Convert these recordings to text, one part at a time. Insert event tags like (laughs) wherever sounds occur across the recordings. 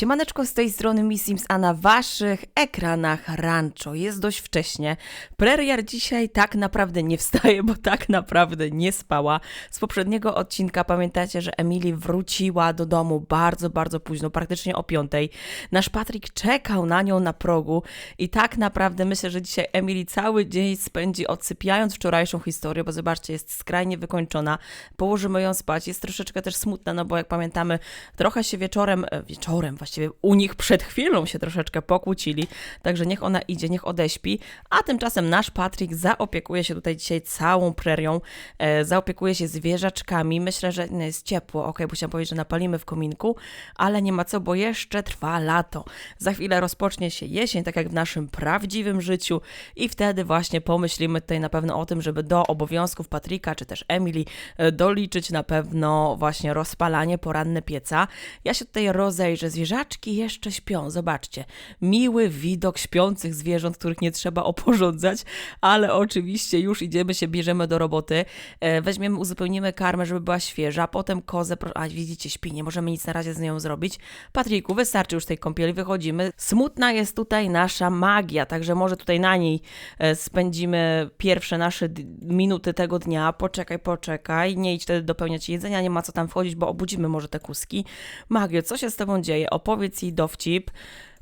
Siemaneczko z tej strony Miss Sims, a na waszych ekranach Rancho. Jest dość wcześnie. Preriar dzisiaj tak naprawdę nie wstaje, bo tak naprawdę nie spała. Z poprzedniego odcinka pamiętacie, że Emily wróciła do domu bardzo, bardzo późno, praktycznie o piątej. Nasz Patryk czekał na nią na progu i tak naprawdę myślę, że dzisiaj Emily cały dzień spędzi odsypiając wczorajszą historię, bo zobaczcie, jest skrajnie wykończona. Położymy ją spać. Jest troszeczkę też smutna, no bo jak pamiętamy, trochę się wieczorem, e, wieczorem właściwie u nich przed chwilą się troszeczkę pokłócili, także niech ona idzie, niech odeśpi, a tymczasem nasz Patryk zaopiekuje się tutaj dzisiaj całą prerią, e, zaopiekuje się zwierzaczkami, myślę, że no, jest ciepło, ok, bo chciałam powiedzieć, że napalimy w kominku, ale nie ma co, bo jeszcze trwa lato, za chwilę rozpocznie się jesień, tak jak w naszym prawdziwym życiu i wtedy właśnie pomyślimy tutaj na pewno o tym, żeby do obowiązków Patryka, czy też Emily e, doliczyć na pewno właśnie rozpalanie poranne pieca. Ja się tutaj rozejrzę, zwierzaczki jeszcze śpią, zobaczcie. Miły widok śpiących zwierząt, których nie trzeba oporządzać, ale oczywiście już idziemy się, bierzemy do roboty. E, weźmiemy, uzupełnimy karmę, żeby była świeża, potem kozę, a widzicie, śpi, nie możemy nic na razie z nią zrobić. Patryku, wystarczy już tej kąpieli, wychodzimy. Smutna jest tutaj nasza magia, także może tutaj na niej e, spędzimy pierwsze nasze minuty tego dnia. Poczekaj, poczekaj, nie idź wtedy dopełniać jedzenia, nie ma co tam wchodzić, bo obudzimy może te kuski. Magio, co się z tobą dzieje? Opowiedz jej dowcip.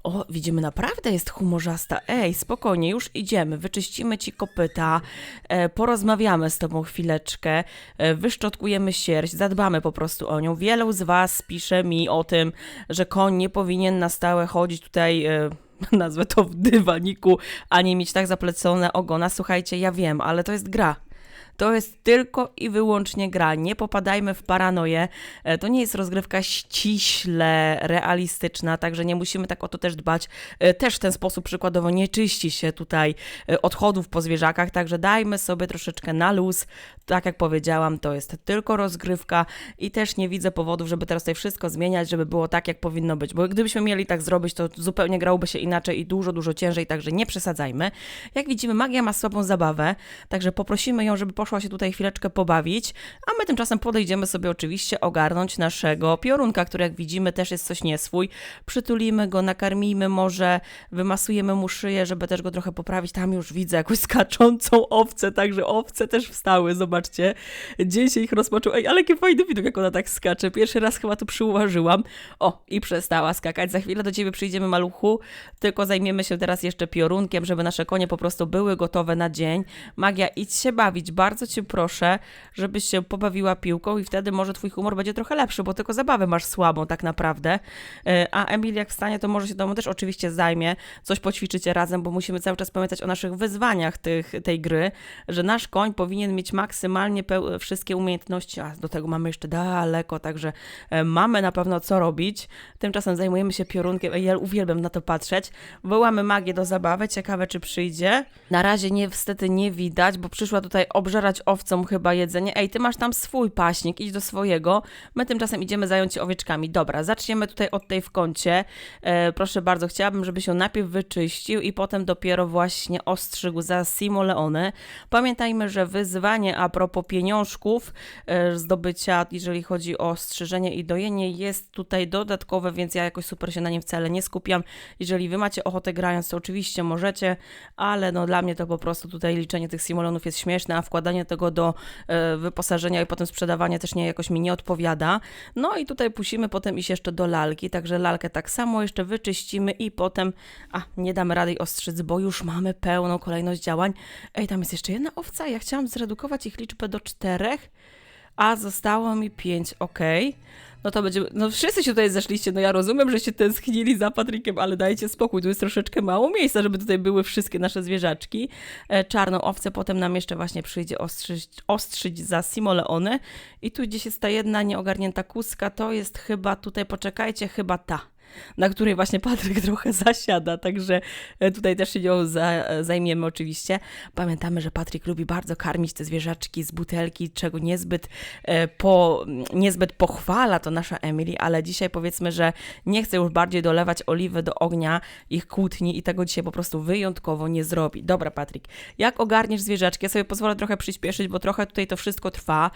O, widzimy, naprawdę jest humorzasta. Ej, spokojnie, już idziemy. Wyczyścimy ci kopyta, e, porozmawiamy z tobą chwileczkę, e, wyszczotkujemy sierść, zadbamy po prostu o nią. Wielu z was pisze mi o tym, że koń nie powinien na stałe chodzić tutaj. E, (laughs) nazwę to w dywaniku, a nie mieć tak zaplecone ogona. Słuchajcie, ja wiem, ale to jest gra. To jest tylko i wyłącznie gra. Nie popadajmy w paranoję. E, To nie jest rozgrywka ściśle realistyczna, także nie musimy tak o to też dbać. E, Też w ten sposób przykładowo nie czyści się tutaj e, odchodów po zwierzakach, także dajmy sobie troszeczkę na luz. Tak jak powiedziałam, to jest tylko rozgrywka i też nie widzę powodów, żeby teraz tutaj wszystko zmieniać, żeby było tak, jak powinno być. Bo gdybyśmy mieli tak zrobić, to zupełnie grałoby się inaczej i dużo, dużo ciężej, także nie przesadzajmy. Jak widzimy, magia ma słabą zabawę, także poprosimy ją, żeby poszła się tutaj chwileczkę pobawić, a my tymczasem podejdziemy sobie oczywiście ogarnąć naszego piorunka, który jak widzimy też jest coś nieswój. Przytulimy go, nakarmijmy może, wymasujemy mu szyję, żeby też go trochę poprawić. Tam już widzę jakąś skaczącą owcę, także owce też wstały, zobaczcie. Dzień się ich rozpoczął. Ej, ale jaki fajny widok, jak ona tak skacze. Pierwszy raz chyba to przyuważyłam. O, i przestała skakać. Za chwilę do ciebie przyjdziemy, maluchu, tylko zajmiemy się teraz jeszcze piorunkiem, żeby nasze konie po prostu były gotowe na dzień. Magia, idź się bawić. Bardzo cię proszę, żebyś się pobawiła piłką i wtedy może twój humor będzie trochę lepszy, bo tylko zabawę masz słabą tak naprawdę. E, A Emil jak wstanie, to może się temu też oczywiście zajmie. Coś poćwiczycie razem, bo musimy cały czas pamiętać o naszych wyzwaniach tych, tej gry, że nasz koń powinien mieć maksymalnie wszystkie umiejętności, a do tego mamy jeszcze daleko, także e, mamy na pewno co robić. Tymczasem zajmujemy się piorunkiem. Ja uwielbiam na to patrzeć. Wołamy magię do zabawy. Ciekawe, czy przyjdzie. Na razie niestety nie widać, bo przyszła tutaj obżerać owcom chyba jedzenie. Ej, ty masz tam swój paśnik, idź do swojego. My tymczasem idziemy zająć się owieczkami. Dobra, zaczniemy tutaj od tej w kącie. E, proszę bardzo, chciałabym, żeby się najpierw wyczyścił i potem dopiero właśnie ostrzygł za Simo Leone. Pamiętajmy, że wyzwanie a propos pieniążków, e, zdobycia, jeżeli chodzi o strzyżenie i dojenie, jest tutaj dodatkowe, więc ja jakoś super się na nim wcale nie skupiam. Jeżeli wy macie ochotę grając, to oczywiście możecie, ale no dla mnie to po prostu tutaj liczenie tych simulonów jest śmieszne, a wkładanie tego do e, wyposażenia i potem sprzedawanie też nie jakoś mi nie odpowiada. No i tutaj musimy potem iść jeszcze do lalki, także lalkę tak samo jeszcze wyczyścimy i potem, a nie damy rady ostrzyc, bo już mamy pełną kolejność działań. Ej, tam jest jeszcze jedna owca, ja chciałam zredukować ich liczbę do czterech, a zostało mi pięć, okej. No to będzie. No wszyscy się tutaj zeszliście. No ja rozumiem, że się tęsknili za Patrykiem, ale dajcie spokój. Tu jest troszeczkę mało miejsca, żeby tutaj były wszystkie nasze zwierzaczki. E, czarną owcę potem nam jeszcze właśnie przyjdzie ostrzyć, ostrzyć za Simoleony. I tu gdzieś jest ta jedna nieogarnięta kuska. To jest chyba tutaj, poczekajcie, chyba ta. Na której właśnie Patryk (laughs) trochę zasiada, także e, tutaj też się nią za, e, zajmiemy oczywiście. Pamiętamy, że Patryk lubi bardzo karmić te zwierzaczki z butelki, czego niezbyt, e, po, niezbyt pochwala to nasza Emily, ale dzisiaj powiedzmy, że nie chce już bardziej dolewać oliwy do ognia ich kłótni i tego dzisiaj po prostu wyjątkowo nie zrobi. Dobra, Patryk, jak ogarniesz zwierzaczki? Ja sobie pozwolę trochę przyspieszyć, bo trochę tutaj to wszystko trwa.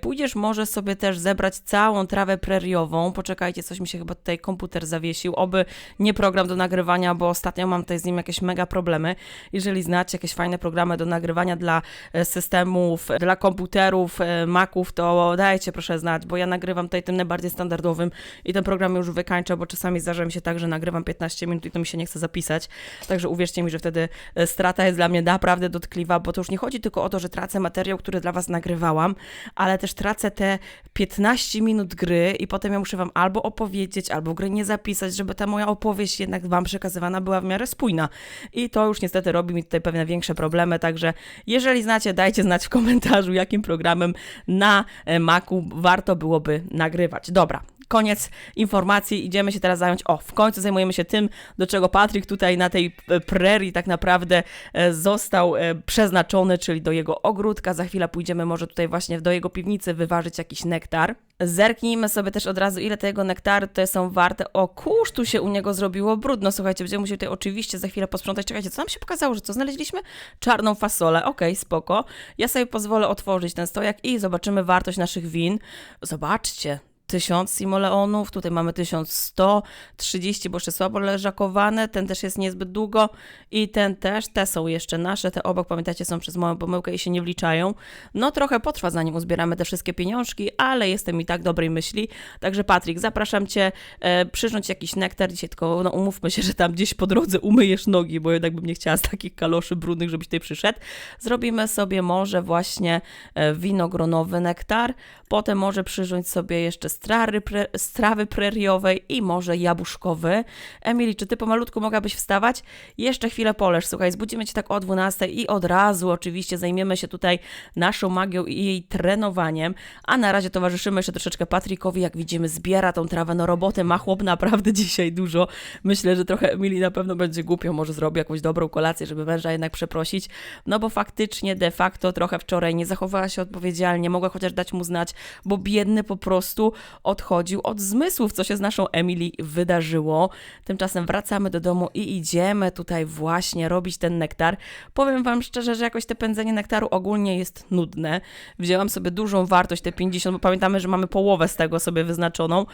Pójdziesz może sobie też zebrać całą trawę preriową. Poczekajcie, coś mi się chyba tutaj komputer zawiesił, oby nie program do nagrywania, bo ostatnio mam tutaj z nim jakieś mega problemy. Jeżeli znacie jakieś fajne programy do nagrywania dla e, systemów, dla komputerów, e, Maców, to dajcie proszę znać, bo ja nagrywam tutaj tym najbardziej standardowym i ten program już wykańczę, bo czasami zdarza mi się tak, że nagrywam 15 minut i to mi się nie chce zapisać. Także uwierzcie mi, że wtedy e, strata jest dla mnie naprawdę dotkliwa, bo to już nie chodzi tylko o to, że tracę materiał, który dla Was nagrywałam, ale też tracę te 15 minut gry i potem ja muszę Wam albo opowiedzieć, albo gry nie zapisać, żeby ta moja opowieść jednak Wam przekazywana była w miarę spójna. I to już niestety robi mi tutaj pewne większe problemy, także jeżeli znacie, dajcie znać w komentarzu, jakim programem na e, Macu warto byłoby nagrywać. Dobra, koniec informacji, idziemy się teraz zająć, o, w końcu zajmujemy się tym, do czego Patryk tutaj na tej e, prerii tak naprawdę e, został e, przeznaczony, czyli do jego ogródka. Za chwilę pójdziemy może tutaj właśnie do jego piwnicy wyważyć jakiś nektar. Zerknijmy sobie też od razu, ile tego nektaru to są warte. O, kurz, tu się u niego zrobiło brudno. Słuchajcie, będziemy musieli tutaj oczywiście za chwilę posprzątać. Czekajcie, co nam się pokazało, że co znaleźliśmy? Czarną fasolę. Okej, spoko. Ja sobie pozwolę otworzyć ten stojak i zobaczymy wartość naszych win. Zobaczcie, 1000 simoleonów, tutaj mamy 1130, bo jeszcze słabo leżakowane, ten też jest niezbyt długo i ten też, te są jeszcze nasze, te obok, pamiętacie, są przez moją pomyłkę i się nie wliczają. No trochę potrwa, zanim uzbieramy te wszystkie pieniążki, ale jestem i tak dobrej myśli, także Patryk, zapraszam Cię e, przyrządź jakiś nektar dzisiaj, tylko no, umówmy się, że tam gdzieś po drodze umyjesz nogi, bo jednak bym nie chciała z takich kaloszy brudnych, żebyś tutaj przyszedł. Zrobimy sobie może właśnie e, winogronowy nektar, potem może przyrządź sobie jeszcze strary, pre, strawy preriowej i może jabłuszkowy. Emily, czy ty pomalutku mogłabyś wstawać? Jeszcze chwilę poleż, słuchaj, zbudzimy cię tak o 12 i od razu oczywiście zajmiemy się tutaj naszą magią i jej trenowaniem, a na razie towarzyszymy jeszcze troszeczkę Patrykowi, jak widzimy zbiera tą trawę, no roboty ma chłop naprawdę (laughs) dzisiaj dużo. Myślę, że trochę Emily na pewno będzie głupio, może zrobi jakąś dobrą kolację, żeby męża jednak przeprosić, no bo faktycznie de facto trochę wczoraj nie zachowała się odpowiedzialnie, mogła chociaż dać mu znać, bo biedny po prostu odchodził od zmysłów, co się z naszą Emily wydarzyło. Tymczasem wracamy do domu i idziemy tutaj właśnie robić ten nektar. Powiem Wam szczerze, że jakoś te pędzenie nektaru ogólnie jest nudne. Wzięłam sobie dużą wartość, te 50, bo pamiętamy, że mamy połowę z tego sobie wyznaczoną.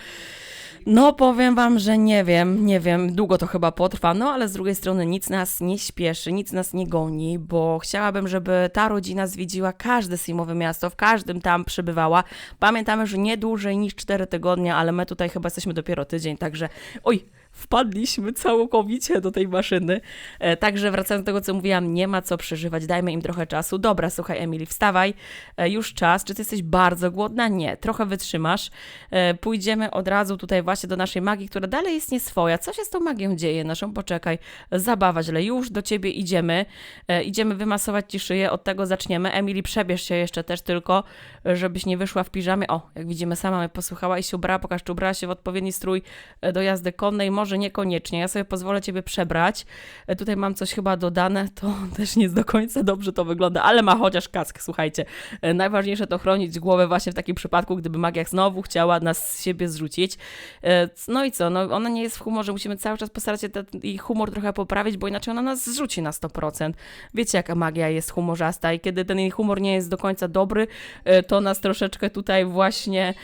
No, powiem wam, że nie wiem, nie wiem, długo to chyba potrwa, no ale z drugiej strony nic nas nie śpieszy, nic nas nie goni, bo chciałabym, żeby ta rodzina zwiedziła każde sejmowe miasto, w każdym tam przebywała. Pamiętamy, że nie dłużej niż 4 tygodnie, ale my tutaj chyba jesteśmy dopiero tydzień, także oj, wpadliśmy całkowicie do tej maszyny. E, także wracając do tego, co mówiłam, nie ma co przeżywać, dajmy im trochę czasu. Dobra, słuchaj, Emily, wstawaj, e, już czas. Czy ty jesteś bardzo głodna? Nie, trochę wytrzymasz. E, pójdziemy od razu tutaj właśnie do naszej magii, która dalej jest nieswoja. Co się z tą magią dzieje naszą? Poczekaj, zabawa źle. Już do ciebie idziemy. Idziemy wymasować ci szyję, od tego zaczniemy. Emily, przebierz się jeszcze też tylko, żebyś nie wyszła w piżamie. O, jak widzimy, sama mnie posłuchała i się ubrała, pokaż, czy ubrała się w odpowiedni strój do jazdy konnej. Może niekoniecznie. Ja sobie pozwolę ciebie przebrać. E, Tutaj mam coś chyba dodane, to (laughs) też nie do końca dobrze to wygląda, ale ma chociaż kask, słuchajcie. E, Najważniejsze to chronić głowę właśnie w takim przypadku, gdyby magia znowu chciała nas z siebie zrzucić. E, No i co, no ona nie jest w humorze, musimy cały czas postarać się ten jej humor trochę poprawić, bo inaczej ona nas zrzuci na 100%. Wiecie, jaka magia jest humorzasta i kiedy ten jej humor nie jest do końca dobry, to nas troszeczkę tutaj właśnie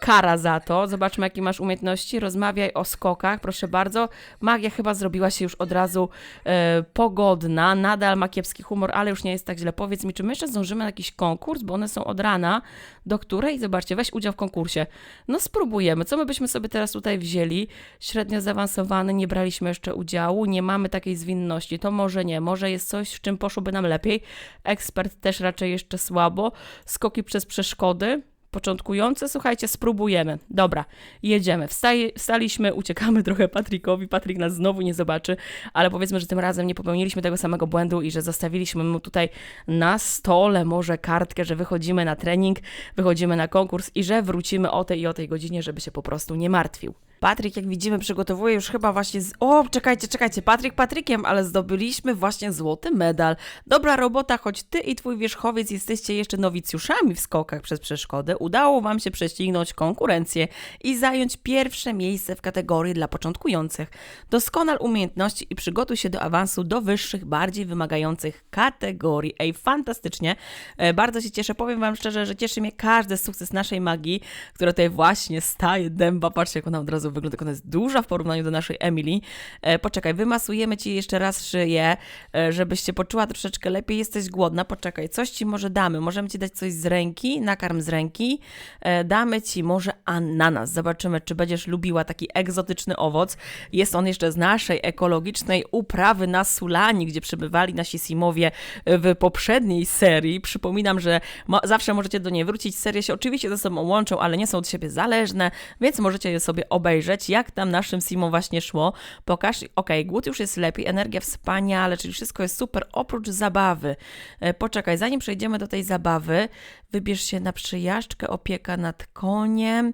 kara za to. Zobaczmy, jakie masz umiejętności. Rozmawiaj o skokach, proszę bardzo. Magia chyba zrobiła się już od razu e, pogodna, nadal ma kiepski humor, ale już nie jest tak źle. Powiedz mi, czy my jeszcze zdążymy na jakiś konkurs, bo one są od rana, do której, zobaczcie, weź udział w konkursie. No spróbujemy. Co my byśmy sobie teraz tutaj wzięli? Średnio zaawansowany, nie braliśmy jeszcze udziału, nie mamy takiej zwinności. To może nie, może jest coś, w czym poszłoby nam lepiej. Ekspert też raczej jeszcze słabo. Skoki przez przeszkody. Początkujące, słuchajcie, spróbujemy. Dobra, jedziemy. Wstaj, wstaliśmy, uciekamy trochę Patrykowi. Patryk nas znowu nie zobaczy, ale powiedzmy, że tym razem nie popełniliśmy tego samego błędu i że zostawiliśmy mu tutaj na stole może kartkę, że wychodzimy na trening, wychodzimy na konkurs i że wrócimy o tej i o tej godzinie, żeby się po prostu nie martwił. Patryk, jak widzimy, przygotowuje już chyba właśnie. Z... O, czekajcie, czekajcie. Patryk Patrykiem, ale zdobyliśmy właśnie złoty medal. Dobra robota, choć ty i twój wierzchowiec jesteście jeszcze nowicjuszami w skokach przez przeszkody. Udało wam się prześcignąć konkurencję i zająć pierwsze miejsce w kategorii dla początkujących. Doskonal umiejętności i przygotuj się do awansu do wyższych, bardziej wymagających kategorii. Ej, fantastycznie. E, Bardzo się cieszę. Powiem wam szczerze, że cieszy mnie każdy sukces naszej magii, która tutaj właśnie staje dęba. Patrzcie, jak ona od razu wygląda, jak ona jest duża w porównaniu do naszej Emily. E, poczekaj, wymasujemy ci jeszcze raz szyję, e, żebyś się poczuła troszeczkę lepiej. Jesteś głodna, poczekaj, coś ci może damy. Możemy ci dać coś z ręki, nakarm z ręki. E, damy ci może ananas. Zobaczymy, czy będziesz lubiła taki egzotyczny owoc. Jest on jeszcze z naszej ekologicznej uprawy na Sulani, gdzie przebywali nasi Simowie w poprzedniej serii. Przypominam, że zawsze możecie do niej wrócić. Serie się oczywiście ze sobą łączą, ale nie są od siebie zależne, więc możecie je sobie obejrzeć, jak tam naszym Simom właśnie szło. Pokaż, okej, głód już jest lepiej, energia wspaniale, czyli wszystko jest super, oprócz zabawy. E, Poczekaj, zanim przejdziemy do tej zabawy, wybierz się na przyjażdżkę, opieka nad koniem.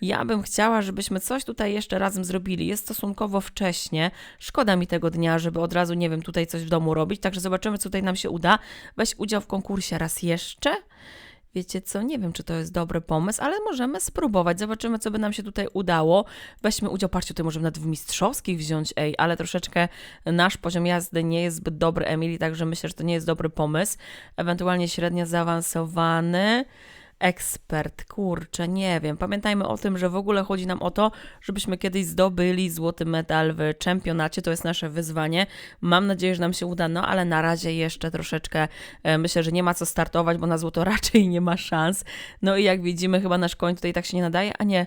Ja bym chciała, żebyśmy coś tutaj jeszcze razem zrobili. Jest stosunkowo wcześnie. Szkoda mi tego dnia, żeby od razu, nie wiem, tutaj coś w domu robić. Także zobaczymy, co tutaj nam się uda. Weź udział w konkursie raz jeszcze. Wiecie co, nie wiem, czy to jest dobry pomysł, ale możemy spróbować. Zobaczymy, co by nam się tutaj udało. Weźmy udział, patrzcie, tutaj możemy nawet w mistrzowskich wziąć, ej, ale troszeczkę nasz poziom jazdy nie jest zbyt dobry, Emily, także myślę, że to nie jest dobry pomysł. Ewentualnie średnio zaawansowany. Ekspert, kurczę, nie wiem. Pamiętajmy o tym, że w ogóle chodzi nam o to, żebyśmy kiedyś zdobyli złoty medal w czempionacie. To jest nasze wyzwanie. Mam nadzieję, że nam się uda, no ale na razie jeszcze troszeczkę e, myślę, że nie ma co startować, bo na złoto (laughs) raczej nie ma szans. No i jak widzimy, chyba nasz koń tutaj tak się nie nadaje, a nie.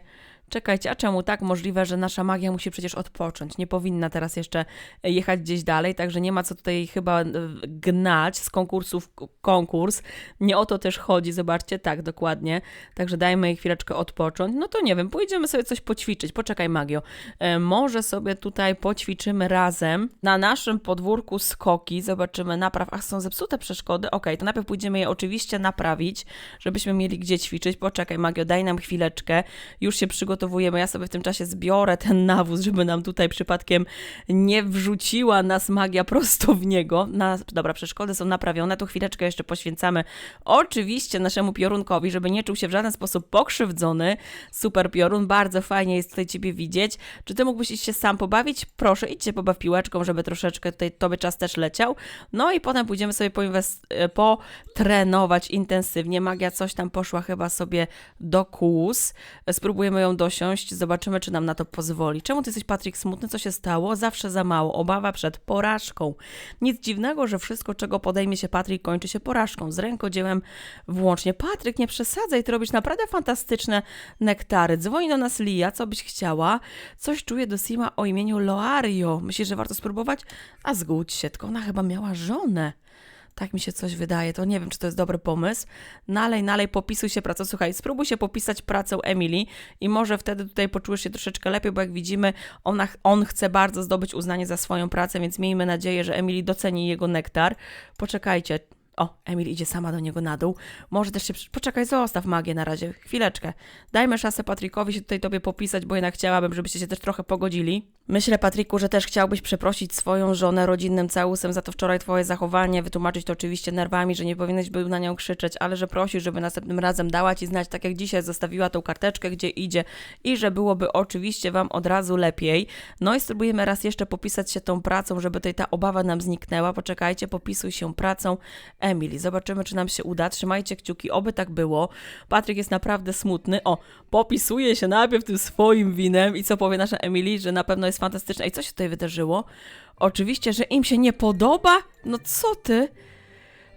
Czekajcie, a czemu tak możliwe, że nasza magia musi przecież odpocząć? Nie powinna teraz jeszcze jechać gdzieś dalej, także nie ma co tutaj chyba e, gnać z konkursu w k- konkurs. Nie o to też chodzi, zobaczcie, tak, dokładnie. Także dajmy jej chwileczkę odpocząć. No to nie wiem, pójdziemy sobie coś poćwiczyć. Poczekaj, Magio. E, może sobie tutaj poćwiczymy razem na naszym podwórku skoki. Zobaczymy, napraw. Ach, są zepsute przeszkody. Okej, to najpierw pójdziemy je oczywiście naprawić, żebyśmy mieli gdzie ćwiczyć. Poczekaj, Magio, daj nam chwileczkę. Już się przygotowujemy. Ja sobie w tym czasie zbiorę ten nawóz, żeby nam tutaj przypadkiem nie wrzuciła nas magia prosto w niego. Na, dobra, przeszkody są naprawione. Tu chwileczkę jeszcze poświęcamy oczywiście naszemu piorunkowi, żeby nie czuł się w żaden sposób pokrzywdzony. Super piorun, bardzo fajnie jest tutaj Ciebie widzieć. Czy Ty mógłbyś iść się sam pobawić? Proszę, idźcie pobaw piłeczką, żeby troszeczkę tutaj Tobie czas też leciał. No i potem pójdziemy sobie e, potrenować intensywnie. Magia coś tam poszła chyba sobie do kłus. Spróbujemy ją dosiąść, zobaczymy, czy nam na to pozwoli. Czemu Ty jesteś, Patryk, smutny? Co się stało? Zawsze za mało. Obawa przed porażką. Nic dziwnego, że wszystko, czego podejmie się Patryk, kończy się porażką. Z rękodziełem włącznie. Patryk, nie przesadzaj, ty robisz naprawdę fantastyczne nektary. Dzwoni do nas Lia, co byś chciała? Coś czuję do Sima o imieniu Loario. Myślisz, że warto spróbować? A zgódź się, tylko ona chyba miała żonę. Tak mi się coś wydaje, to nie wiem, czy to jest dobry pomysł. Nalej, nalej, popisuj się pracą. Słuchaj, spróbuj się popisać pracę Emily i może wtedy tutaj poczujesz się troszeczkę lepiej, bo jak widzimy, ona, on chce bardzo zdobyć uznanie za swoją pracę, więc miejmy nadzieję, że Emily doceni jego nektar. Poczekajcie. O, Emil idzie sama do niego na dół. Może też się... Poczekaj, zostaw magię na razie. Chwileczkę. Dajmy szansę Patrykowi się tutaj tobie popisać, bo jednak chciałabym, żebyście się też trochę pogodzili. Myślę, Patryku, że też chciałbyś przeprosić swoją żonę rodzinnym całusem za to wczoraj twoje zachowanie, wytłumaczyć to oczywiście nerwami, że nie powinieneś był na nią krzyczeć, ale że prosisz, żeby następnym razem dała ci znać, tak jak dzisiaj zostawiła tą karteczkę, gdzie idzie i że byłoby oczywiście wam od razu lepiej. No i spróbujemy raz jeszcze popisać się tą pracą, żeby tutaj ta obawa nam zniknęła. Poczekajcie, popisuj się pracą Emily. Zobaczymy, czy nam się uda. Trzymajcie kciuki, oby tak było. Patryk jest naprawdę smutny. O, popisuje się najpierw tym swoim winem i co powie nasza Emily, że na pewno jest fantastyczna. I co się tutaj wydarzyło? Oczywiście, że im się nie podoba? No co ty?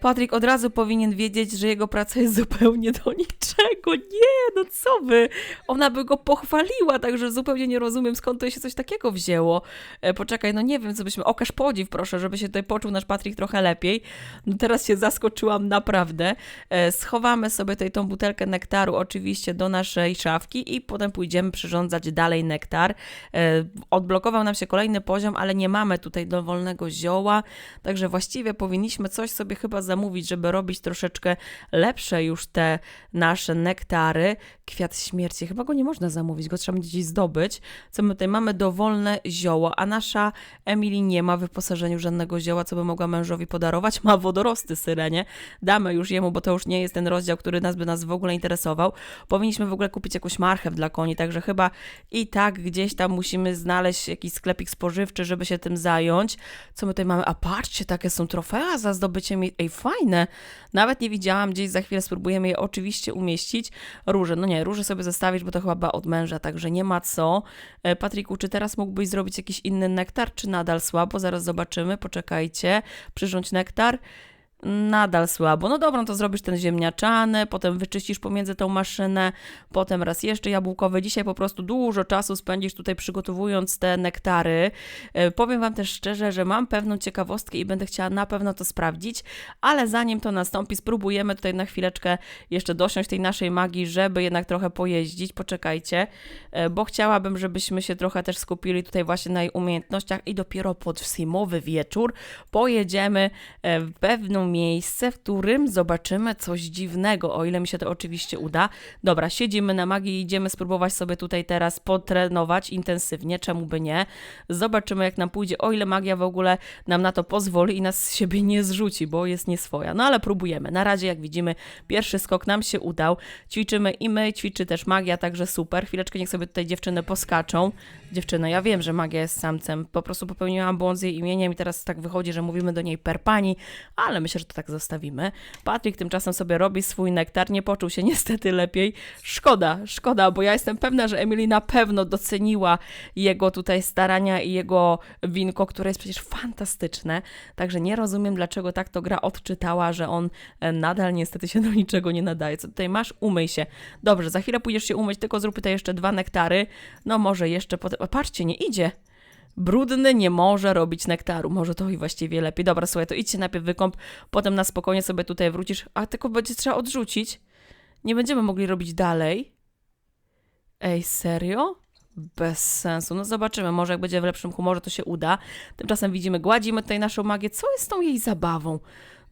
Patryk od razu powinien wiedzieć, że jego praca jest zupełnie do niczego. Nie, no co wy? Ona by go pochwaliła, także zupełnie nie rozumiem, skąd to się coś takiego wzięło. E, poczekaj, no nie wiem, co byśmy... Okaż podziw, proszę, żeby się tutaj poczuł nasz Patryk trochę lepiej. No teraz się zaskoczyłam naprawdę. E, schowamy sobie tutaj tą butelkę nektaru oczywiście do naszej szafki i potem pójdziemy przyrządzać dalej nektar. E, odblokował nam się kolejny poziom, ale nie mamy tutaj dowolnego zioła, także właściwie powinniśmy coś sobie chyba zamówić, żeby robić troszeczkę lepsze już te nasze nektary. Kwiat śmierci, chyba go nie można zamówić, go trzeba gdzieś zdobyć. Co my tutaj mamy? Dowolne zioło, a nasza Emily nie ma w wyposażeniu żadnego zioła, co by mogła mężowi podarować. Ma wodorosty syrenie. Damy już jemu, bo to już nie jest ten rozdział, który nas by nas w ogóle interesował. Powinniśmy w ogóle kupić jakąś marchew dla koni, także chyba i tak gdzieś tam musimy znaleźć jakiś sklepik spożywczy, żeby się tym zająć. Co my tutaj mamy? A patrzcie, takie są trofea za zdobycie mi... Ej, fajne. Nawet nie widziałam gdzieś, za chwilę spróbujemy je oczywiście umieścić. Róże, no nie, róże sobie zostawić, bo to chyba od męża, także nie ma co. E, Patryku, czy teraz mógłbyś zrobić jakiś inny nektar, czy nadal słabo? Zaraz zobaczymy, poczekajcie. Przyrządź nektar. Nadal słabo. No dobra, no to zrobisz ten ziemniaczany, potem wyczyścisz pomiędzy tą maszynę, potem raz jeszcze jabłkowy. Dzisiaj po prostu dużo czasu spędzisz tutaj przygotowując te nektary. E, Powiem Wam też szczerze, że mam pewną ciekawostkę i będę chciała na pewno to sprawdzić, ale zanim to nastąpi, spróbujemy tutaj na chwileczkę jeszcze dosiąść tej naszej magii, żeby jednak trochę pojeździć. Poczekajcie, e, bo chciałabym, żebyśmy się trochę też skupili tutaj właśnie na jej umiejętnościach i dopiero pod zimowy wieczór pojedziemy e, w pewną miejsce, w którym zobaczymy coś dziwnego, o ile mi się to oczywiście uda. Dobra, siedzimy na magii i idziemy spróbować sobie tutaj teraz potrenować intensywnie, czemu by nie. Zobaczymy jak nam pójdzie, o ile magia w ogóle nam na to pozwoli i nas z siebie nie zrzuci, bo jest nieswoja. No ale próbujemy. Na razie jak widzimy, pierwszy skok nam się udał. Ćwiczymy i my, ćwiczy też magia, także super. Chwileczkę niech sobie tutaj dziewczyny poskaczą. Dziewczyny, ja wiem, że magia jest samcem. Po prostu popełniłam błąd z jej imieniem i teraz tak wychodzi, że mówimy do niej per pani, ale myślę, że to tak zostawimy. Patryk tymczasem sobie robi swój nektar, nie poczuł się niestety lepiej. Szkoda, szkoda, bo ja jestem pewna, że Emily na pewno doceniła jego tutaj starania i jego winko, które jest przecież fantastyczne. Także nie rozumiem, dlaczego tak to gra odczytała, że on e, nadal niestety się do niczego nie nadaje. Co tutaj masz? Umyj się. Dobrze, za chwilę pójdziesz się umyć, tylko zrób tutaj jeszcze dwa nektary. No może jeszcze potem... Patrzcie, nie idzie. Brudny nie może robić nektaru. Może to i właściwie lepiej. Dobra, słuchaj, to idźcie najpierw wykąp, potem na spokojnie sobie tutaj wrócisz. A tylko będzie trzeba odrzucić. Nie będziemy mogli robić dalej. Ej, serio? Bez sensu. No zobaczymy, może jak będzie w lepszym humorze, to się uda. Tymczasem widzimy, gładzimy tutaj naszą magię. Co jest z tą jej zabawą?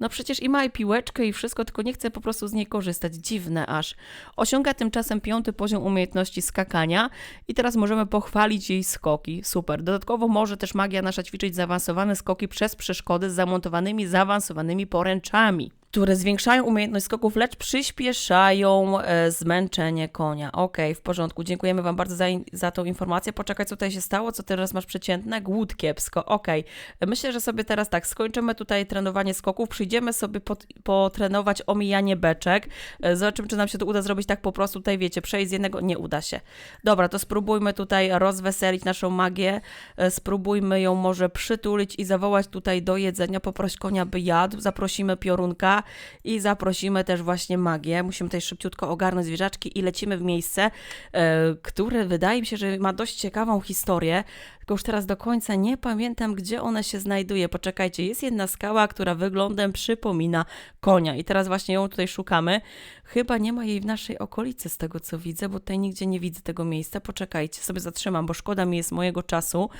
No przecież i ma i piłeczkę i wszystko, tylko nie chce po prostu z niej korzystać. Dziwne aż. Osiąga tymczasem piąty poziom umiejętności skakania i teraz możemy pochwalić jej skoki. Super. Dodatkowo może też magia nasza ćwiczyć zaawansowane skoki przez przeszkody z zamontowanymi, zaawansowanymi poręczami które zwiększają umiejętność skoków, lecz przyspieszają e, zmęczenie konia. Okej, w porządku. Dziękujemy Wam bardzo za, za tą informację. Poczekaj, co tutaj się stało? Co teraz masz przeciętne? Głód kiepsko. Okej. Myślę, że sobie teraz tak, skończymy tutaj trenowanie skoków, przyjdziemy sobie pot- potrenować omijanie beczek. E, Zobaczymy, czy nam się to uda zrobić tak po prostu. Tutaj wiecie, przejść z jednego... Nie uda się. Dobra, to spróbujmy tutaj rozweselić naszą magię. E, Spróbujmy ją może przytulić i zawołać tutaj do jedzenia. Poproś konia, by jadł. Zaprosimy piorunka i zaprosimy też właśnie magię. Musimy tutaj szybciutko ogarnąć zwierzaczki i lecimy w miejsce, e, które wydaje mi się, że ma dość ciekawą historię. Tylko już teraz do końca nie pamiętam, gdzie ona się znajduje. Poczekajcie, jest jedna skała, która wyglądem przypomina konia. I teraz właśnie ją tutaj szukamy. Chyba nie ma jej w naszej okolicy, z tego co widzę, bo tutaj nigdzie nie widzę tego miejsca. Poczekajcie, sobie zatrzymam, bo szkoda mi jest mojego czasu.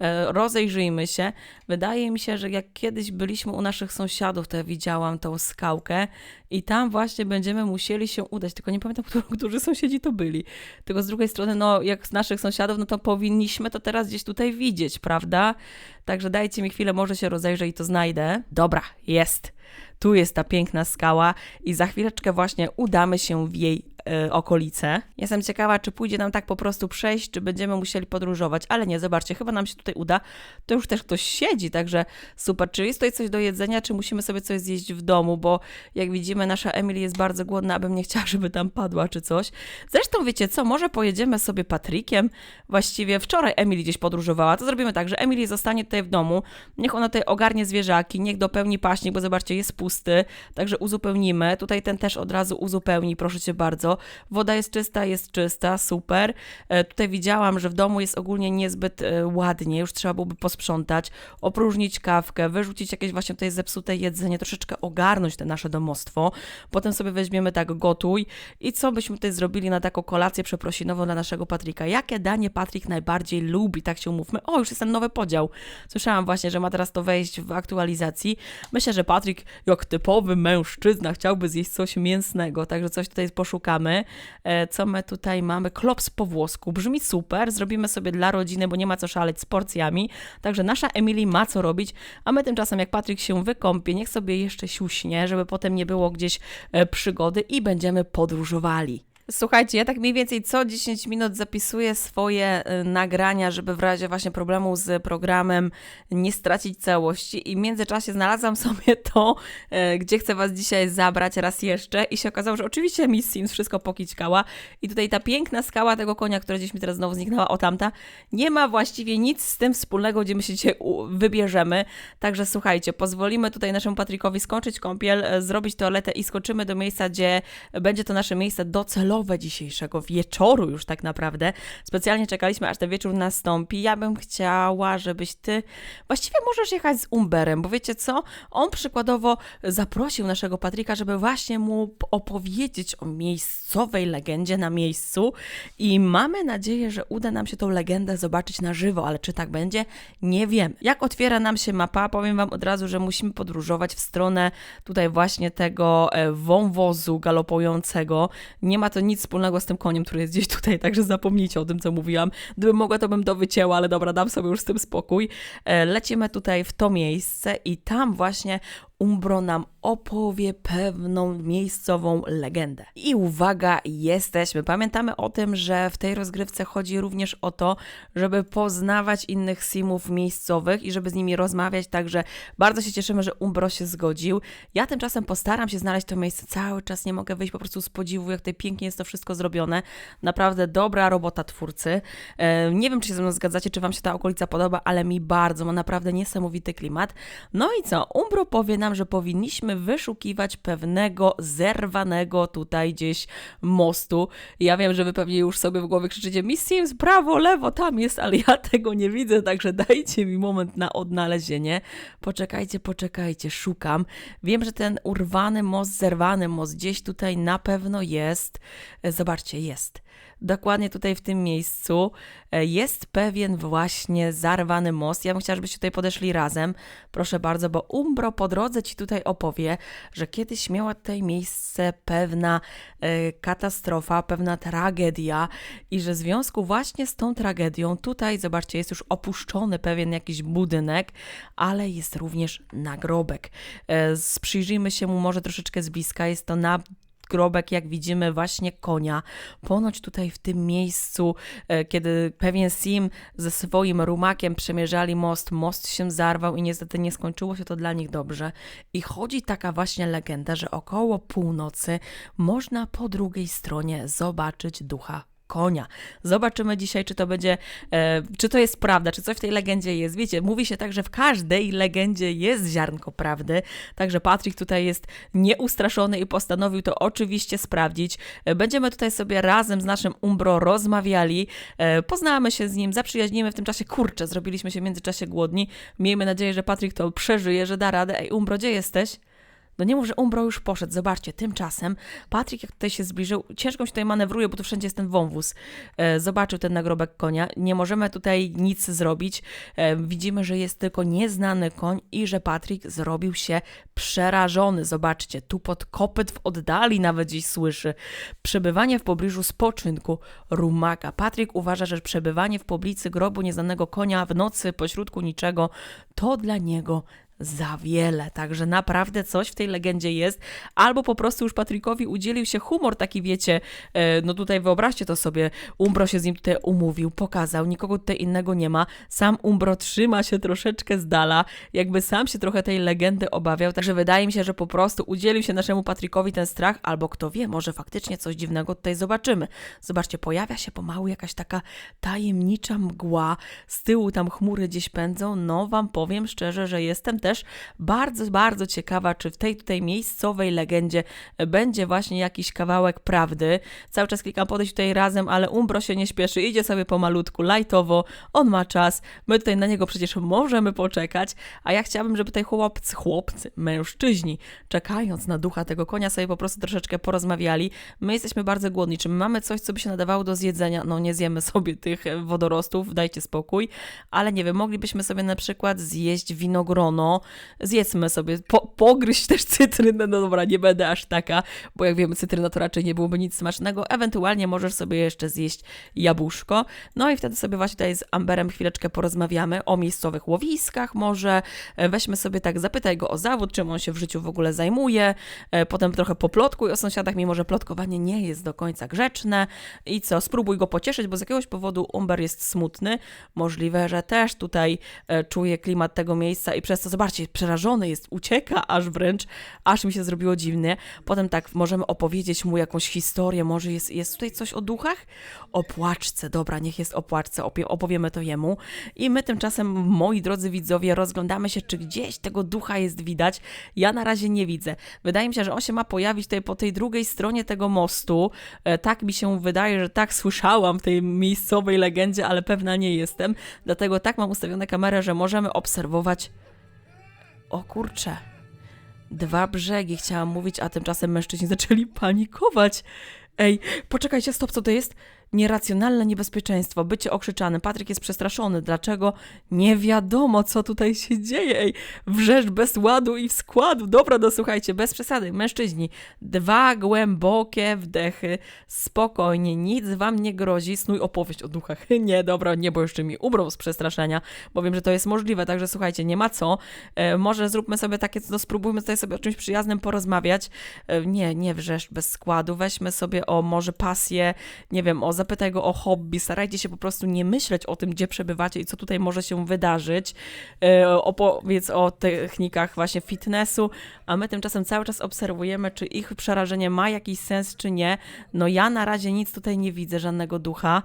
E, rozejrzyjmy się. Wydaje mi się, że jak kiedyś byliśmy u naszych sąsiadów, to ja widziałam tą skałkę i tam właśnie będziemy musieli się udać. Tylko nie pamiętam, (laughs) którzy, sąsiedzi to byli. Tylko z drugiej strony, no jak z naszych sąsiadów, no to powinniśmy to teraz gdzieś tutaj widzieć, prawda? Także dajcie mi chwilę, może się rozejrzę i to znajdę. Dobra, jest. Tu jest ta piękna skała i za chwileczkę właśnie udamy się w jej e, okolice. Jestem ciekawa, czy pójdzie nam tak po prostu przejść, czy będziemy musieli podróżować, ale nie, zobaczcie, chyba nam się tutaj uda. To już też ktoś siedzi, także super. Czy jest tutaj coś do jedzenia, czy musimy sobie coś zjeść w domu, bo jak widzimy, nasza Emily jest bardzo głodna, abym nie chciała, żeby tam padła czy coś. Zresztą wiecie co, może pojedziemy sobie Patrykiem. Właściwie wczoraj Emily gdzieś podróżowała, to zrobimy tak, że Emily zostanie tutaj w domu, niech ona tutaj ogarnie zwierzaki, niech dopełni paśnik, bo zobaczcie, jest pusty, także uzupełnimy. Tutaj ten też od razu uzupełni, proszę cię bardzo. Woda jest czysta, jest czysta, super. E, tutaj widziałam, że w domu jest ogólnie niezbyt e, ładnie, już trzeba byłoby posprzątać, opróżnić kawkę, wyrzucić jakieś właśnie tutaj zepsute jedzenie, troszeczkę ogarnąć te nasze domostwo. Potem sobie weźmiemy tak gotuj i co byśmy tutaj zrobili na taką kolację przeprosinową dla naszego Patryka. Jakie danie Patryk najbardziej lubi, tak się umówmy. O, już jest ten nowy podział. Słyszałam właśnie, że ma teraz to wejść w aktualizacji. Myślę, że Patryk, jak typowy mężczyzna, chciałby zjeść coś mięsnego, także coś tutaj poszukamy. E, co my tutaj mamy? Klops po włosku. Brzmi super, zrobimy sobie dla rodziny, bo nie ma co szaleć z porcjami. Także nasza Emily ma co robić, a my tymczasem, jak Patryk się wykąpie, niech sobie jeszcze siuśnie, żeby potem nie było gdzieś e, przygody i będziemy podróżowali. Słuchajcie, ja tak mniej więcej co 10 minut zapisuję swoje y, nagrania, żeby w razie właśnie problemu z programem nie stracić całości i w międzyczasie znalazłam sobie to, y, gdzie chcę Was dzisiaj zabrać raz jeszcze i się okazało, że oczywiście Miss Sims wszystko pokićkała i tutaj ta piękna skała tego konia, która gdzieś mi teraz znowu zniknęła, o tamta, nie ma właściwie nic z tym wspólnego, gdzie my się dzisiaj wybierzemy, także słuchajcie, pozwolimy tutaj naszemu Patrykowi skończyć kąpiel, y, zrobić toaletę i skoczymy do miejsca, gdzie będzie to nasze miejsce docelowe dzisiejszego wieczoru już tak naprawdę. Specjalnie czekaliśmy, aż ten wieczór nastąpi. Ja bym chciała, żebyś ty właściwie możesz jechać z Umberem, bo wiecie co? On przykładowo zaprosił naszego Patryka, żeby właśnie mu opowiedzieć o miejscowej legendzie na miejscu i mamy nadzieję, że uda nam się tą legendę zobaczyć na żywo, ale czy tak będzie? Nie wiem. Jak otwiera nam się mapa, powiem wam od razu, że musimy podróżować w stronę tutaj właśnie tego e, wąwozu galopującego. Nie ma to nic wspólnego z tym koniem, który jest gdzieś tutaj, także zapomnijcie o tym, co mówiłam. Gdybym mogła, to bym to wycięła, ale dobra, dam sobie już z tym spokój. E, Lecimy tutaj w to miejsce i tam właśnie Umbro nam opowie pewną miejscową legendę. I uwaga, jesteśmy. Pamiętamy o tym, że w tej rozgrywce chodzi również o to, żeby poznawać innych simów miejscowych i żeby z nimi rozmawiać, także bardzo się cieszymy, że Umbro się zgodził. Ja tymczasem postaram się znaleźć to miejsce. Cały czas nie mogę wyjść po prostu z podziwu, jak tutaj pięknie jest to wszystko zrobione. Naprawdę dobra robota twórcy. E, Nie wiem, czy się ze mną zgadzacie, czy wam się ta okolica podoba, ale mi bardzo, ma naprawdę niesamowity klimat. No i co? Umbro powie nam, że powinniśmy wyszukiwać pewnego zerwanego tutaj gdzieś mostu. Ja wiem, że wy pewnie już sobie w głowie krzyczycie Miss Sims, prawo, lewo, tam jest, ale ja (laughs) tego nie widzę, także dajcie mi moment na odnalezienie. Poczekajcie, poczekajcie, szukam. Wiem, że ten urwany most, zerwany most gdzieś tutaj na pewno jest. E, Zobaczcie, jest. Dokładnie tutaj w tym miejscu e, jest pewien właśnie zarwany most. Ja bym chciała, żebyście tutaj podeszli razem. Proszę bardzo, bo Umbro po drodze ci tutaj opowie, że kiedyś miała tutaj miejsce pewna e, katastrofa, pewna tragedia i że w związku właśnie z tą tragedią tutaj, zobaczcie, jest już opuszczony pewien jakiś budynek, ale jest również nagrobek. E, z- przyjrzyjmy się mu może troszeczkę z bliska. Jest to na grobek, jak widzimy, właśnie konia. Ponoć tutaj w tym miejscu, e, kiedy pewien Sim ze swoim rumakiem przemierzali most, most się zarwał i niestety nie skończyło się to dla nich dobrze. I chodzi taka właśnie legenda, że około północy można po drugiej stronie zobaczyć ducha konia. Zobaczymy dzisiaj, czy to będzie, e, czy to jest prawda, czy coś w tej legendzie jest. Wiecie, mówi się tak, że w każdej legendzie jest ziarnko prawdy, także Patryk tutaj jest nieustraszony i postanowił to oczywiście sprawdzić. E, Będziemy tutaj sobie razem z naszym Umbro rozmawiali, e, poznamy się z nim, zaprzyjaźnimy w tym czasie. Kurczę, zrobiliśmy się w międzyczasie głodni. Miejmy nadzieję, że Patryk to przeżyje, że da radę. Ej, Umbro, gdzie jesteś? No nie mów, że Umbro już poszedł. Zobaczcie, tymczasem Patryk, jak tutaj się zbliżył, ciężko się tutaj manewruje, bo tu wszędzie jest ten wąwóz. E, zobaczył ten nagrobek konia. Nie możemy tutaj nic zrobić. E, widzimy, że jest tylko nieznany koń i że Patryk zrobił się przerażony. Zobaczcie, tu pod kopyt w oddali nawet gdzieś słyszy. Przebywanie w pobliżu spoczynku rumaka. Patryk uważa, że przebywanie w poblicy grobu nieznanego konia w nocy pośrodku niczego to dla niego za wiele. Także naprawdę coś w tej legendzie jest. Albo po prostu już Patrykowi udzielił się humor taki, wiecie, e, no tutaj wyobraźcie to sobie, Umbro się z nim tutaj umówił, pokazał, nikogo tutaj innego nie ma. Sam Umbro trzyma się troszeczkę z dala, jakby sam się trochę tej legendy obawiał. Także wydaje mi się, że po prostu udzielił się naszemu Patrykowi ten strach, albo kto wie, może faktycznie coś dziwnego tutaj zobaczymy. Zobaczcie, pojawia się pomału jakaś taka tajemnicza mgła, z tyłu tam chmury gdzieś pędzą. No, wam powiem szczerze, że jestem też bardzo, bardzo ciekawa, czy w tej tutaj miejscowej legendzie będzie właśnie jakiś kawałek prawdy. Cały czas klikam podejść tutaj razem, ale Umbro się nie śpieszy, idzie sobie pomalutku, lajtowo, on ma czas, my tutaj na niego przecież możemy poczekać, a ja chciałabym, żeby tutaj chłopcy, chłopcy, mężczyźni, czekając na ducha tego konia, sobie po prostu troszeczkę porozmawiali. My jesteśmy bardzo głodni, czy my mamy coś, co by się nadawało do zjedzenia? No nie zjemy sobie tych wodorostów, dajcie spokój, ale nie wiem, moglibyśmy sobie na przykład zjeść winogrono, zjedzmy sobie, po, pogryźć też cytrynę, no dobra, nie będę aż taka, bo jak wiemy, cytryna to raczej nie byłoby nic smacznego, ewentualnie możesz sobie jeszcze zjeść jabłuszko, no i wtedy sobie właśnie tutaj z Amberem chwileczkę porozmawiamy o miejscowych łowiskach może, e, weźmy sobie tak, zapytaj go o zawód, czym on się w życiu w ogóle zajmuje, e, potem trochę poplotkuj o sąsiadach, mimo że plotkowanie nie jest do końca grzeczne. I co, spróbuj go pocieszyć, bo z jakiegoś powodu Umber jest smutny, możliwe, że też tutaj e, czuje klimat tego miejsca i przez to, zobaczcie, przerażony jest, ucieka aż wręcz, aż mi się zrobiło dziwnie. Potem tak możemy opowiedzieć mu jakąś historię, może jest, jest tutaj coś o duchach? O płaczce, dobra, niech jest o płaczce, opowiemy to jemu. I my tymczasem, moi drodzy widzowie, rozglądamy się, czy gdzieś tego ducha jest widać. Ja na razie nie widzę. Wydaje mi się, że on się ma pojawić tutaj po tej drugiej stronie tego mostu. E, tak mi się wydaje, że tak słyszałam w tej miejscowej legendzie, ale pewna nie jestem. Dlatego tak mam ustawione kamerę, że możemy obserwować. O kurcze. Dwa brzegi chciałam mówić, a tymczasem mężczyźni zaczęli panikować. Ej, poczekajcie, stop, co to jest? Nieracjonalne niebezpieczeństwo, bycie okrzyczanym. Patryk jest przestraszony. Dlaczego? Nie wiadomo, co tutaj się dzieje. Ej, wrzeszcz bez ładu i składu. Dobra, no słuchajcie, bez przesady. Mężczyźni, dwa głębokie wdechy. Spokojnie, nic wam nie grozi. Snój opowieść o duchach. (laughs) Nie, dobra, nie, bo jeszcze mi umrą z przestraszenia, bo wiem, że to jest możliwe, także słuchajcie, nie ma co. E, może zróbmy sobie takie, no spróbujmy tutaj sobie o czymś przyjaznym porozmawiać. E, nie, nie wrzeszcz bez składu. Weźmy sobie o może pasję, nie wiem, o zapytaj go o hobby. Starajcie się po prostu nie myśleć o tym, gdzie przebywacie i co tutaj może się wydarzyć. E, opowiedz o technikach właśnie fitnessu, a my tymczasem cały czas obserwujemy, czy ich przerażenie ma jakiś sens, czy nie. No ja na razie nic tutaj nie widzę, żadnego ducha.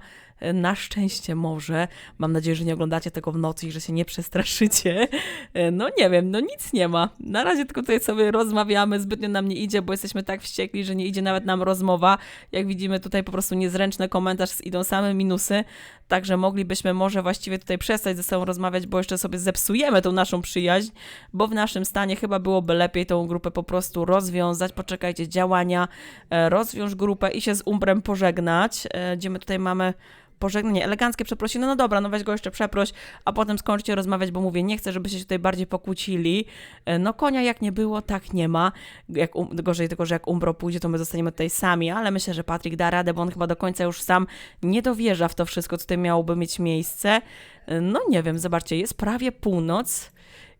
Na szczęście może. Mam nadzieję, że nie oglądacie tego w nocy i że się nie przestraszycie. E, No nie wiem, no nic nie ma. Na razie tylko tutaj sobie rozmawiamy, zbytnio nam nie idzie, bo jesteśmy tak wściekli, że nie idzie nawet nam rozmowa. Jak widzimy tutaj po prostu niezręczny komentarz, idą same minusy. Także moglibyśmy może właściwie tutaj przestać ze sobą rozmawiać, bo jeszcze sobie zepsujemy tą naszą przyjaźń, bo w naszym stanie chyba byłoby lepiej tą grupę po prostu rozwiązać. Poczekajcie, działania, e, rozwiąż grupę i się z Umbrem pożegnać. E, Gdzie my tutaj mamy pożegnanie, eleganckie przeprosiny, no dobra, no weź go jeszcze przeproś, a potem skończcie rozmawiać, bo mówię, nie chcę, żebyście się tutaj bardziej pokłócili. E, No konia jak nie było, tak nie ma. Jak um, gorzej tylko, że jak Umbro pójdzie, to my zostaniemy tutaj sami, ale myślę, że Patryk da radę, bo on chyba do końca już sam nie dowierza w to wszystko, co tutaj miałoby mieć miejsce. E, No nie wiem, zobaczcie, jest prawie północ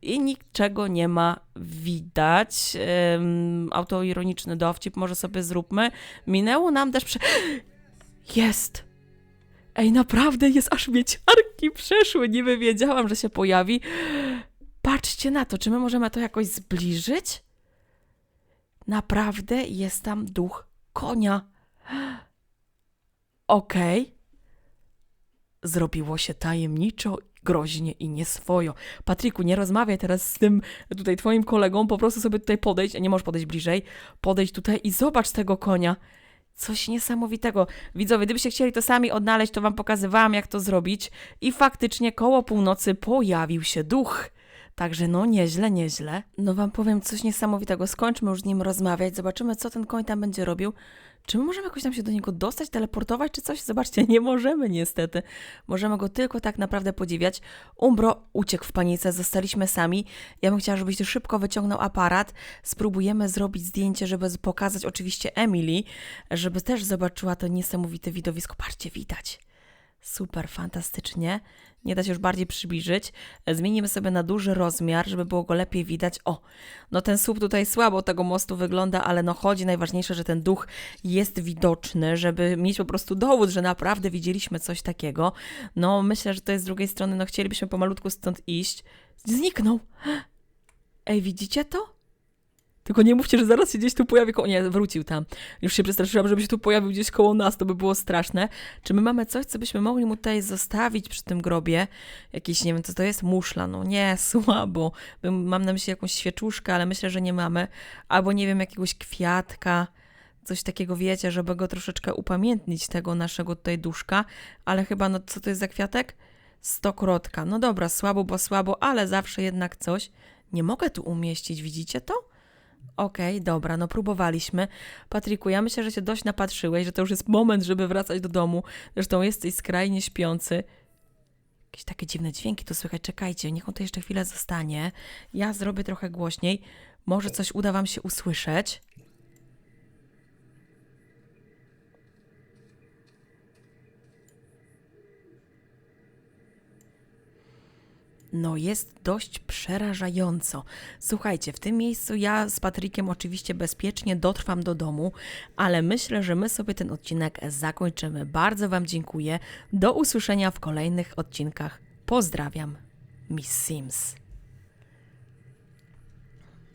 i niczego nie ma widać. Ym, autoironiczny dowcip może sobie zróbmy. Minęło nam też prze... (gasps) Jest! Ej, naprawdę jest aż mieciarki przeszły. Niby wiedziałam, że się pojawi. Patrzcie na to, czy my możemy to jakoś zbliżyć? Naprawdę jest tam duch konia. Okej. Zrobiło się tajemniczo, groźnie i nieswojo. Patryku, nie rozmawiaj teraz z tym tutaj twoim kolegą, po prostu sobie tutaj podejść, a nie możesz podejść bliżej, podejdź tutaj i zobacz tego konia. Coś niesamowitego. Widzowie, gdybyście chcieli to sami odnaleźć, to wam pokazywałam, jak to zrobić. I faktycznie koło północy pojawił się duch. Także no nieźle, nieźle. No wam powiem coś niesamowitego. Skończmy już z nim rozmawiać, zobaczymy, co ten koń tam będzie robił. Czy my możemy jakoś tam się do niego dostać, teleportować czy coś? Zobaczcie, (laughs) nie możemy niestety. Możemy go tylko tak naprawdę podziwiać. Umbro uciekł w panice, zostaliśmy sami. Ja bym chciała, żebyś ty szybko wyciągnął aparat. Spróbujemy zrobić zdjęcie, żeby pokazać oczywiście Emily, żeby też zobaczyła to niesamowite widowisko. Patrzcie, widać. Super, fantastycznie. Nie da się już bardziej przybliżyć. Zmienimy sobie na duży rozmiar, żeby było go lepiej widać. O, no ten słup tutaj słabo tego mostu wygląda, ale no chodzi najważniejsze, że ten duch jest widoczny, żeby mieć po prostu dowód, że naprawdę widzieliśmy coś takiego. No myślę, że to jest z drugiej strony, no chcielibyśmy pomalutku stąd iść. Zniknął. Ej, widzicie to? Tylko nie mówcie, że zaraz się gdzieś tu pojawi koło... Nie, wrócił tam. Już się przestraszyłam, żeby się tu pojawił gdzieś koło nas, to by było straszne. Czy my mamy coś, co byśmy mogli mu tutaj zostawić przy tym grobie? Jakiś, nie wiem, co to jest? Muszla. No nie, (laughs) słabo. Mam na myśli jakąś świeczuszkę, ale myślę, że nie mamy. Albo, nie wiem, jakiegoś kwiatka. Coś takiego, wiecie, żeby go troszeczkę upamiętnić, tego naszego tutaj duszka. Ale chyba, no co to jest za kwiatek? Stokrotka. No dobra, słabo, bo słabo, ale zawsze jednak coś. Nie mogę tu umieścić, widzicie to? Okej, dobra, no próbowaliśmy. Patryku, ja myślę, że się dość napatrzyłeś, że to już jest moment, żeby wracać do domu. Zresztą jesteś skrajnie śpiący. Jakieś takie dziwne dźwięki tu słychać. Czekajcie, niech on tu jeszcze chwilę zostanie. Ja zrobię trochę głośniej. Może coś uda wam się usłyszeć. No, jest dość przerażająco. Słuchajcie, w tym miejscu ja z Patrykiem oczywiście bezpiecznie dotrwam do domu, ale myślę, że my sobie ten odcinek zakończymy. Bardzo Wam dziękuję. Do usłyszenia w kolejnych odcinkach. Pozdrawiam, Miss Sims.